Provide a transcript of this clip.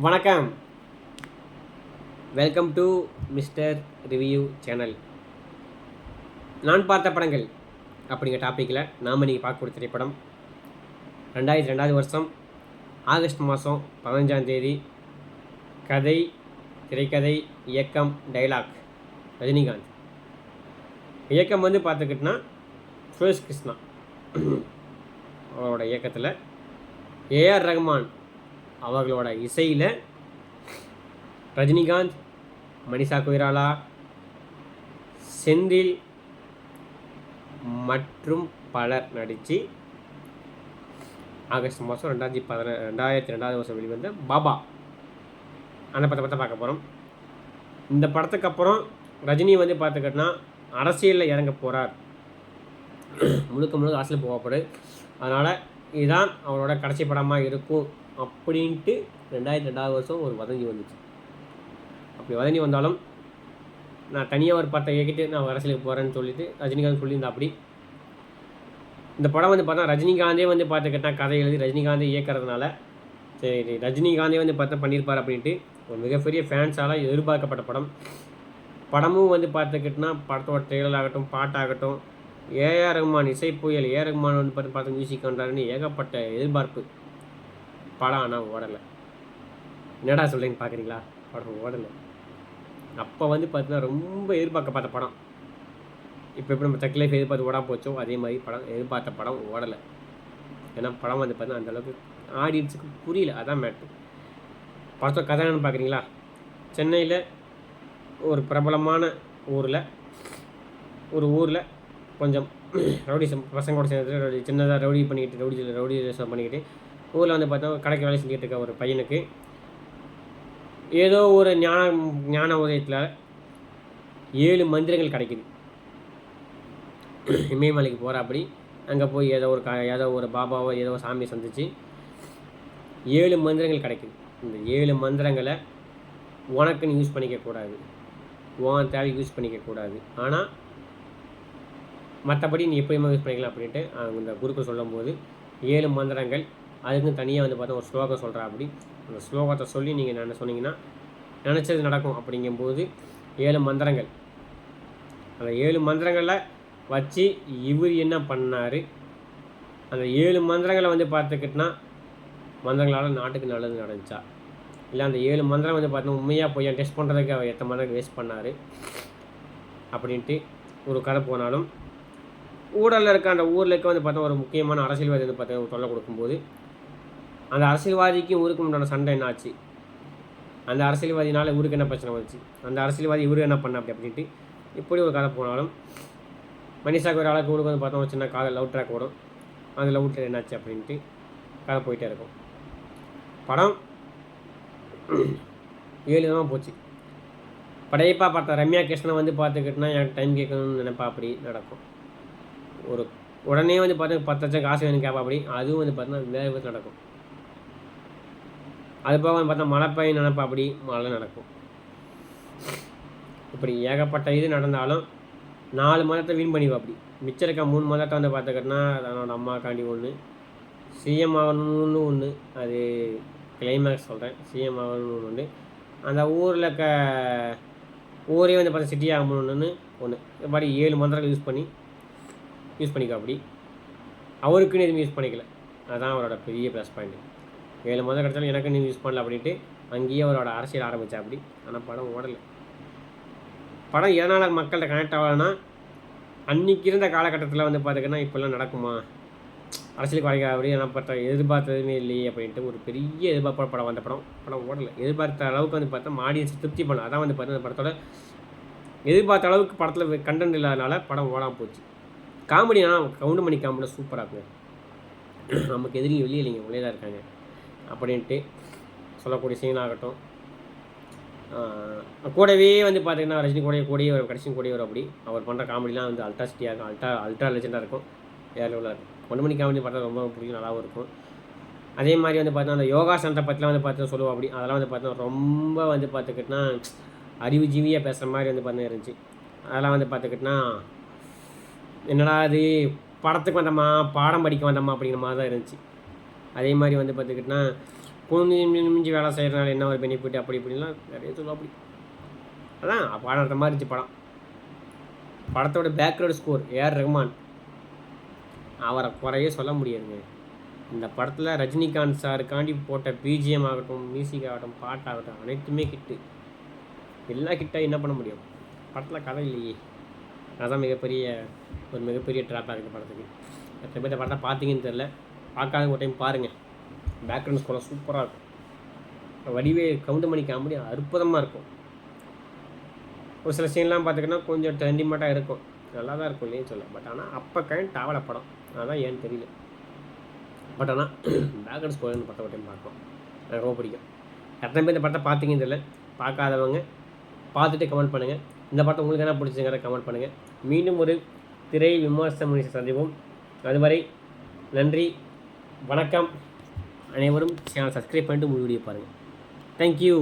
வணக்கம். Welcome to mister review channel நான் பார்த்த படங்கள் அப்படிங்கிற டாப்பிக்கில் நாம் நீங்கள் பார்க்கக்கூடிய திரைப்படம் ரெண்டாயிரத்தி ரெண்டாவது வருஷம் ஆகஸ்ட் மாதம் பதினஞ்சாம் தேதி கதை திரைக்கதை இயக்கம் டைலாக் ரஜினிகாந்த். இயக்கம் வந்து பார்த்துக்கிட்டோன்னா சுரேஷ் கிருஷ்ணா. அவரோட இயக்கத்தில் ஏஆர் ரஹ்மான் அவர்களோட இசையில் ரஜினிகாந்த் மனிஷா கொய்ராலா செந்தில் மற்றும் பலர் நடித்து ஆகஸ்ட் மாதம் ரெண்டாயிரத்தி பதின ரெண்டாயிரத்தி ரெண்டாவது வருஷம் வெளிவந்த பாபா. அந்த படத்தை பற்றி பார்க்க போகிறோம் இந்த படத்துக்கு அப்புறம் ரஜினி வந்து பார்த்துக்கிட்டோன்னா அரசியலில் இறங்க போகிறார் முழுக்க முழுக்க அரசியல் போகப்படு அதனால் இதுதான் அவரோட கடைசி படமாக இருக்கும். அப்படின்ட்டு ரெண்டாயிரத்தி ரெண்டாவது வருஷம் ஒரு வதந்தி வந்துச்சு. அப்படி வதந்தி வந்தாலும் நான் தனியாக ஒரு படத்தை இயக்கிட்டு நான் அரசியலுக்கு போகிறேன்னு சொல்லிட்டு ரஜினிகாந்த் சொல்லியிருந்தா அப்படி இந்த படம் வந்து பார்த்தா ரஜினிகாந்தே வந்து பார்த்துக்கிட்டா கதை எழுதி ரஜினிகாந்தே இயக்கிறதுனால சரி ரஜினிகாந்தே வந்து பார்த்தா பண்ணியிருப்பார் அப்படின்ட்டு ஒரு மிகப்பெரிய ஃபேன்ஸால் எதிர்பார்க்கப்பட்ட படம். படமும் வந்து பார்த்துக்கிட்டனா படத்தோட ட்ரெய்லர் ஆகட்டும் பாட்டாகட்டும் ஏஆர் ரகுமான் இசை புயல் ஏஆர் ரகுமான் வந்து பார்த்து பார்த்து மியூசிக் பண்ணுறாருன்னு ஏகப்பட்ட எதிர்பார்ப்பு. படம் ஆனால் ஓடலை என்னடா சொல்கிறீங்க பார்க்குறீங்களா படம் ஓடலை அப்போ வந்து பார்த்தீங்கன்னா ரொம்ப எதிர்பார்க்க பார்த்த படம் இப்போ எப்படி நம்ம தக் லைஃப் எதிர்பார்த்து ஓடாம போச்சோ அதே மாதிரி படம் எதிர்பார்த்த படம் ஓடலை ஏன்னா படம் வந்து பார்த்தீங்கன்னா அந்தளவுக்கு ஆடியன்ஸுக்கு புரியல அதான் மேட்ரு படத்தோட கதை என்னன்னு பார்க்குறீங்களா சென்னையில் ஒரு பிரபலமான ஊரில் ஒரு ஊரில் கொஞ்சம் ரவுடிசம் பசங்களோட சேர்ந்து சின்னதாக ரவுடி பண்ணிக்கிட்டு ரவுடி ரவுடி பண்ணிக்கிட்டு ஊரில் வந்து பார்த்தா கடைக்கு வேலை செஞ்சுட்டு இருக்க ஒரு பையனுக்கு ஏதோ ஒரு ஞான ஞான உதயத்தில் ஏழு மந்திரங்கள் கிடைக்குது. இமயமலைக்கு போகிற அப்படி அங்கே போய் ஏதோ ஒரு க ஏதோ ஒரு பாபாவோ ஏதோ ஒரு சாமியை சந்தித்து ஏழு மந்திரங்கள் கிடைக்குது. இந்த ஏழு மந்திரங்களை உனக்குன்னு யூஸ் பண்ணிக்கக்கூடாது. உன் தேவைக்கு யூஸ் பண்ணிக்கக்கூடாது. ஆனால் மற்றபடி நீ எப்பயுமே யூஸ் பண்ணிக்கலாம் அப்படின்ட்டு அவங்க இந்த குருக்கள் சொல்லும்போது ஏழு மந்திரங்கள் அதுக்குன்னு தனியாக வந்து பார்த்தா ஒரு ஸ்லோகம் சொல்கிறா அப்படி. அந்த ஸ்லோகத்தை சொல்லி நீங்கள் நான் சொன்னீங்கன்னா நினச்சது நடக்கும் அப்படிங்கும்போது ஏழு மந்திரங்கள். அந்த ஏழு மந்திரங்களை வச்சு இவர் என்ன பண்ணார்? அந்த ஏழு மந்திரங்களை வந்து பார்த்துக்கிட்டனா மந்திரங்களால் நாட்டுக்கு நல்லது நடந்துச்சா? இல்லை அந்த ஏழு மந்திரம் வந்து பார்த்தோன்னா உண்மையாக போய் டெஸ்ட் பண்ணுறதுக்கு அவர் எத்தனை மந்திரம் வேஸ்ட் பண்ணார்? அப்படின்ட்டு ஒரு கதை போனாலும் ஊடலில் இருக்க அந்த ஊரில் இருக்க வந்து பார்த்தா ஒரு முக்கியமான அரசியல்வாதி வந்து பார்த்தா தொல்லை கொடுக்கும்போது அந்த அரசியல்வாதிக்கும் ஊருக்கும் உண்டான சண்டை என்ன ஆச்சு அந்த அரசியல்வாதினால ஊருக்கு என்ன பிரச்சனை வந்துச்சு? அந்த அரசியல்வாதி இவரு என்ன பண்ண அப்படி அப்படின்ட்டு இப்படி ஒரு கதை போனாலும் மனிஷாக்கு ஒரு ஆளுக்கு ஊருக்கு வந்து பார்த்தோம் சின்ன காலை லவ் ட்ராக் வரும் அந்த லவ் ட்ராக் என்னாச்சு அப்படின்ட்டு கதை போயிட்டே இருக்கும். படம் ஏழு விதமாக போச்சு. படையப்பா பார்த்த ரம்யா கிருஷ்ணன் வந்து பார்த்துக்கிட்டனா எனக்கு டைம் கேட்கணும்னு நினைப்பா அப்படி நடக்கும். ஒரு உடனே வந்து பார்த்து பத்து லட்சம் காசு வேணும் கேட்பா அப்படி. அதுவும் வந்து பார்த்தீங்கன்னா வேறு விதத்தில் நடக்கும். அது போக வந்து பார்த்தா மழை பெய்யும் நினைப்பா அப்படி மழை நடக்கும். இப்படி ஏகப்பட்ட இது நடந்தாலும் நாலு மதத்தை வீண் பண்ணிவா அப்படி. மிச்சம் இருக்க மூணு மதத்தை வந்து பார்த்துக்கிட்டனா தன்னோட அம்மாக்காண்டி ஒன்று சிஎம் ஆகணும்னு ஒன்று அது கிளைமேக்ஸ் சொல்கிறேன் சிஎம் ஆகணும்னு ஒன்று அந்த ஊரில் இருக்க ஊரே வந்து பார்த்தா சிட்டி ஆகணும்னு ஒன்று இது மாதிரி ஏழு மந்திரங்கள் யூஸ் பண்ணி யூஸ் பண்ணிக்கோ அப்படி. அவருக்குன்னு எதுவும் யூஸ் பண்ணிக்கல. அதுதான் அவரோட பெரிய ப்ளஸ் பாயிண்ட் ஏழு மாதம் கிடச்சாலும் எனக்கு நீ யூஸ் பண்ணல அப்படின்ட்டு அங்கேயே அவரோட அரசியல் ஆரம்பித்தா அப்படி. ஆனால் படம் ஓடலை. படம் எதனால் மக்கள்கிட்ட கனெக்ட் ஆகலைன்னா அன்றைக்கி இருந்த காலகட்டத்தில் வந்து பார்த்துக்கின்னா இப்போல்லாம் நடக்குமா? அரசியலுக்கு வரைக்க அப்படி நான் பார்த்தா எதிர்பார்த்ததுமே இல்லையே அப்படின்ட்டு ஒரு பெரிய எதிர்பார்ப்பு படம் வந்த படம். படம் ஓடலை. எதிர்பார்த்த அளவுக்கு வந்து பார்த்தா ஆடியன்ஸ் திருப்தி பண்ணல. அதான் வந்து பார்த்தா அந்த படத்தோட எதிர்பார்த்த அளவுக்கு படத்தில் கண்டென்ட் இல்லாதனால படம் ஓடாமல் போச்சு. காமெடினா கவுண்டமணி காமெடி சூப்பராக இருக்கும். நமக்கு எதிரியும் வெளியே இல்லைங்க உள்ளே தான் இருக்காங்க. அப்படின்ட்டு சொல்லக்கூடிய சீனாகட்டும். கூடவே வந்து பார்த்தீங்கன்னா ரஜினி கூடவே கூடயே வரும் கடைசியும் கூடயே வரும் அப்படி. அவர் பண்ணுற காமெடிலாம் வந்து அல்ட்ரா சிட்டியாக இருக்கும் அல்ட்ரா அல்ட்ரா லெஜெண்டாக இருக்கும். வேறு உள்ள இருக்கும். மணி காமெடி பார்த்தா ரொம்ப பிடிக்கும் நல்லாவும் இருக்கும். அதே மாதிரி வந்து பார்த்தா அந்த யோகா யோகாசனத்தை பற்றிலாம் வந்து பார்த்து சொல்லுவோம் அப்படி. அதெல்லாம் வந்து பார்த்தா ரொம்ப வந்து பார்த்துக்கிட்டனா அறிவுஜீவியாக பேசுகிற மாதிரி வந்து பார்த்தா இருந்துச்சு. அதெல்லாம் வந்து பார்த்துக்கிட்டனா என்னடா அது படத்துக்கு வந்தோமா பாடம் படிக்க வந்தோமா அப்படிங்கிற மாதிரி தான் இருந்துச்சு. அதே மாதிரி வந்து பார்த்துக்கிட்டனா குனிஞ்சு நிமிஞ்சு வேலை செய்கிறனால என்ன ஒரு பெனிஃபிட் அப்படி இப்படின்லாம் நிறைய சொல்லுவோம் அப்படி. அதான் பாடுற மாதிரி இருந்துச்சு படம். படத்தோட பேக்ரவுண்ட் ஸ்கோர் ஏஆர் ரஹ்மான் அவரை குறையே சொல்ல முடியாதுங்க. இந்த படத்தில் ரஜினிகாந்த் சாருக்காண்டி போட்ட பிஜிஎம் ஆகட்டும் மியூசிக் ஆகட்டும் பாட்டாகட்டும் அனைத்துமே கிட்டு எல்லா கிட்டாக என்ன பண்ண முடியும்? படத்தில் கதை இல்லையே. அதான் மிகப்பெரிய ஒரு மிகப்பெரிய ட்ராப்பாக இருக்குது படத்துக்கு. எத்தனை பேர் இந்த படத்தை பார்த்தீங்கன்னு தெரில பார்க்காத ஒரு டைம் பாருங்கள் பேக்ரவுண்ட் ஸ்கோர்லாம் சூப்பராக இருக்கும். வடிவே கவுண்டமணி காமெடி அற்புதமாக இருக்கும். ஒரு சில சீன்லாம் பார்த்துக்கிட்டா கொஞ்சம் சென்டிமெண்ட்டாக இருக்கும். நல்லா தான் இருக்கும் இல்லைன்னு சொல்ல பட் ஆனால் அப்போ கைண்ட் டாவல படம். அதான் ஏன்னு தெரியல. பட் ஆனால் பேக்ரவுண்ட் ஸ்கோலர்னு படத்தை ஒரு டைம் பார்க்கலாம். எனக்கு ரொம்ப பிடிக்கும். எத்தனை பேர் இந்த படத்தை பார்த்தீங்கன்னு தெரியல. பார்க்காதவங்க பார்த்துட்டு கமெண்ட் பண்ணுங்கள் இந்த படத்தை உங்களுக்கு என்ன பிடிச்சிங்கிற கமெண்ட் பண்ணுங்கள் மீண்டும் ஒரு திரை விமர்சனம் சந்திப்போம். அதுவரை நன்றி. வணக்கம். அனைவரும் சேனல் சப்ஸ்கிரைப் பண்ணிட்டு முழு வீடியோ பாருங்கள் தேங்க்யூ